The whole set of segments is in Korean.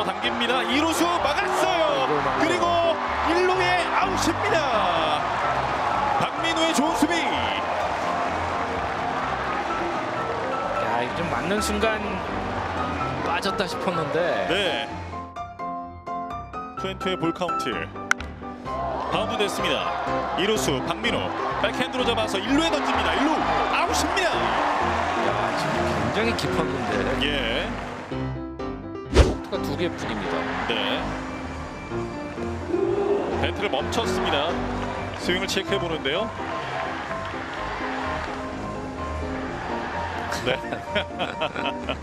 끌어당깁니다. 이루수 막았어요. 그리고 1루에 아웃입니다. 박민우의 좋은 수비. 야, 이거 좀 맞는 순간 빠졌다 싶었는데 네. 투앤투의 볼 카운트. 바운드 됐습니다. 이루수 박민우 백핸드로 잡아서 1루에 던집니다. 1루 아웃입니다. 야, 지금 굉장히 깊었는데 예. 개뿐입니다. 네. 배트를 멈췄습니다. 스윙을 체크해 보는데요. 네.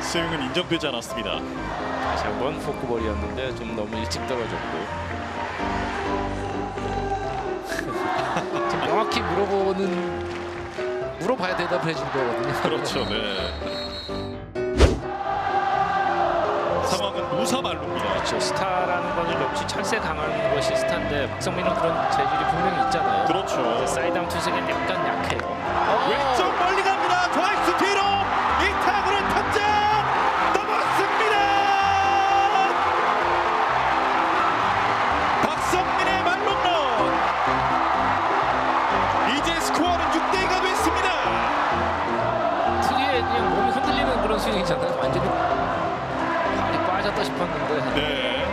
스윙은 인정되지 않았습니다. 다시 한번 포크볼이었는데 좀 너무 일찍 떨어졌고. 좀 명확히 물어보는 물어봐야 대답을 해줄 거거든요. 그렇죠. 네. 말루입니다. 그렇죠. 스타라는 것은 역시 찬세 강한 것이 스타인데 박성민은 그런 재질이 분명히 있잖아요. 그렇죠. 사이드암 투색은 약간 약해요. 왼쪽 멀리 싶었는데 네.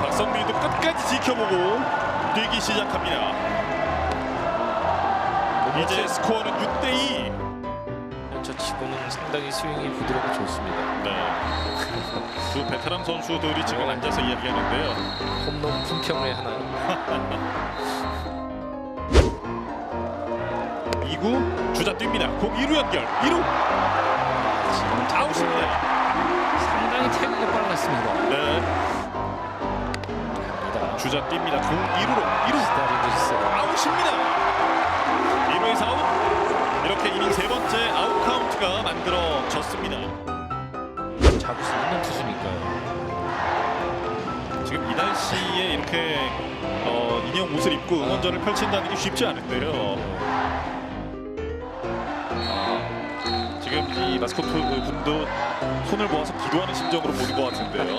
박성민도 끝까지 지켜보고 뛰기 시작합니다. 이제 스코어는 6대 2. 저 치고는 상당히 스윙이 부드럽고 좋습니다. 네. 두 베테랑 선수들이 지금 앉아서 이야기하는데요. 홈런 품평회 하나요? 2구 주자 뜁니다. 공 2루 연결. 2루 빨랐습니다. 네. 주자 뜁니다. 공 2루로 2루 기다리고 있어요. 아웃입니다. 2루에서 아웃. 이렇게 이닝 세 번째 아웃 카운트가 만들어졌습니다. 자구수 있는 투수니까요. 지금 이 날씨에 이렇게 어, 인형 옷을 입고 응원전을 펼친다는 게 쉽지 않은데요. 마스코트 분도 손을 모아서 기도하는 심정으로 보는 것 같은데요.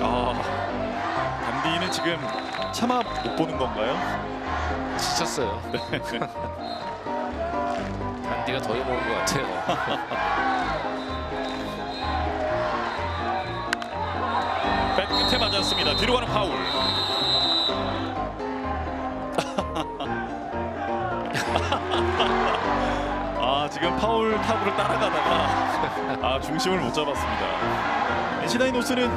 아, 단디는 지금 차마 못 보는 건가요? 지쳤어요. 네. 단디가 더 해 먹은 것 같아요. 백 끝에 맞았습니다. 뒤로 가는 파울. 지금 파울 타구를 따라가다가 아 중심을 못 잡았습니다. NC 다이노스는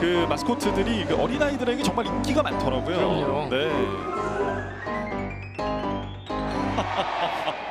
그 마스코트들이 그 어린 아이들에게 정말 인기가 많더라고요. 그럼요. 네.